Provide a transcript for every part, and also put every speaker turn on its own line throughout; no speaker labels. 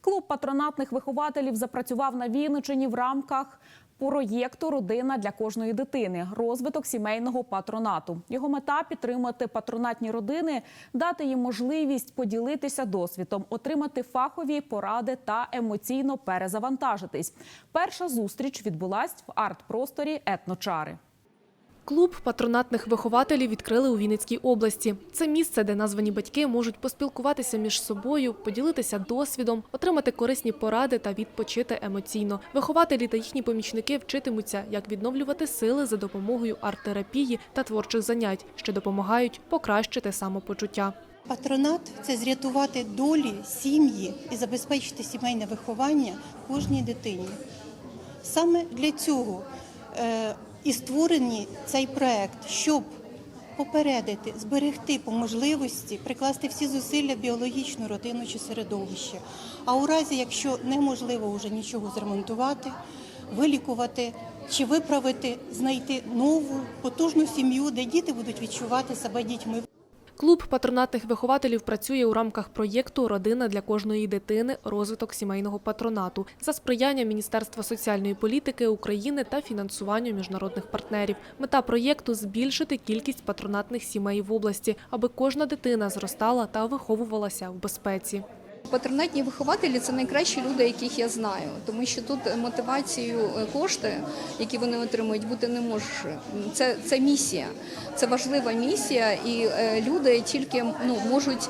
Клуб патронатних вихователів запрацював на Вінничині в рамках проєкту Родина для кожної дитини розвиток сімейного патронату. Його мета підтримати патронатні родини, дати їм можливість поділитися досвідом, отримати фахові поради та емоційно перезавантажитись. Перша зустріч відбулась в арт-просторі етночари.
Клуб патронатних вихователів відкрили у Вінницькій області. Це місце, де названі батьки можуть поспілкуватися між собою, поділитися досвідом, отримати корисні поради та відпочити емоційно. Вихователі та їхні помічники вчитимуться, як відновлювати сили за допомогою арт-терапії та творчих занять, що допомагають покращити самопочуття.
Патронат це зрятувати долі сім'ї і забезпечити сімейне виховання кожній дитині. Саме для цього е, і створений цей проект, щоб попередити, зберегти по можливості, прикласти всі зусилля біологічну родину чи середовище. А у разі, якщо неможливо вже нічого зремонтувати, вилікувати чи виправити, знайти нову потужну сім'ю, де діти будуть відчувати себе дітьми.
Клуб патронатних вихователів працює у рамках проєкту Родина для кожної дитини. Розвиток сімейного патронату за сприяння Міністерства соціальної політики України та фінансування міжнародних партнерів. Мета проєкту збільшити кількість патронатних сімей в області, аби кожна дитина зростала та виховувалася в безпеці.
Патронатні вихователі це найкращі люди, яких я знаю, тому що тут мотивацією е, кошти, які вони отримують, бути не може. Це, це місія, це важлива місія, і е, люди тільки ну можуть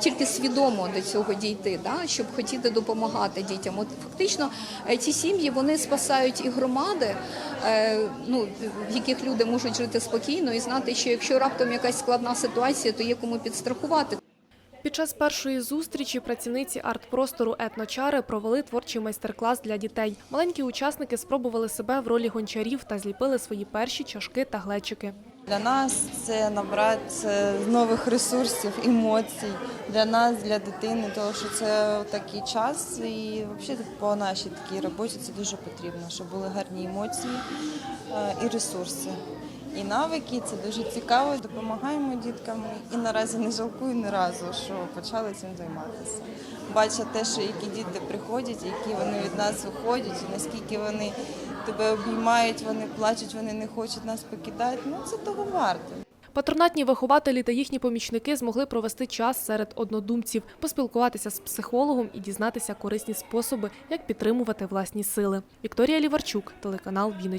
тільки свідомо до цього дійти, да, щоб хотіти допомагати дітям. От фактично е, ці сім'ї вони спасають і громади, ну в яких люди можуть жити спокійно і знати, що якщо раптом якась складна ситуація, то є кому підстрахувати.
Під час першої зустрічі працівниці арт-простору етночари провели творчий майстер-клас для дітей. Маленькі учасники спробували себе в ролі гончарів та зліпили свої перші чашки та глечики.
Для нас це набрати нових ресурсів, емоцій для нас, для дитини, тому що це такий час, і взагалі по нашій такій роботі це дуже потрібно, щоб були гарні емоції е, і ресурси. І навики це дуже цікаво. Допомагаємо діткам і наразі не жалкую ні разу, що почали цим займатися. Бачать те, що які діти приходять, які вони від нас виходять, і наскільки вони тебе обіймають, вони плачуть, вони не хочуть нас покидати. Ну це того варто.
Патронатні вихователі та їхні помічники змогли провести час серед однодумців, поспілкуватися з психологом і дізнатися корисні способи, як підтримувати власні сили. Вікторія Ліварчук, телеканал Вінниччина.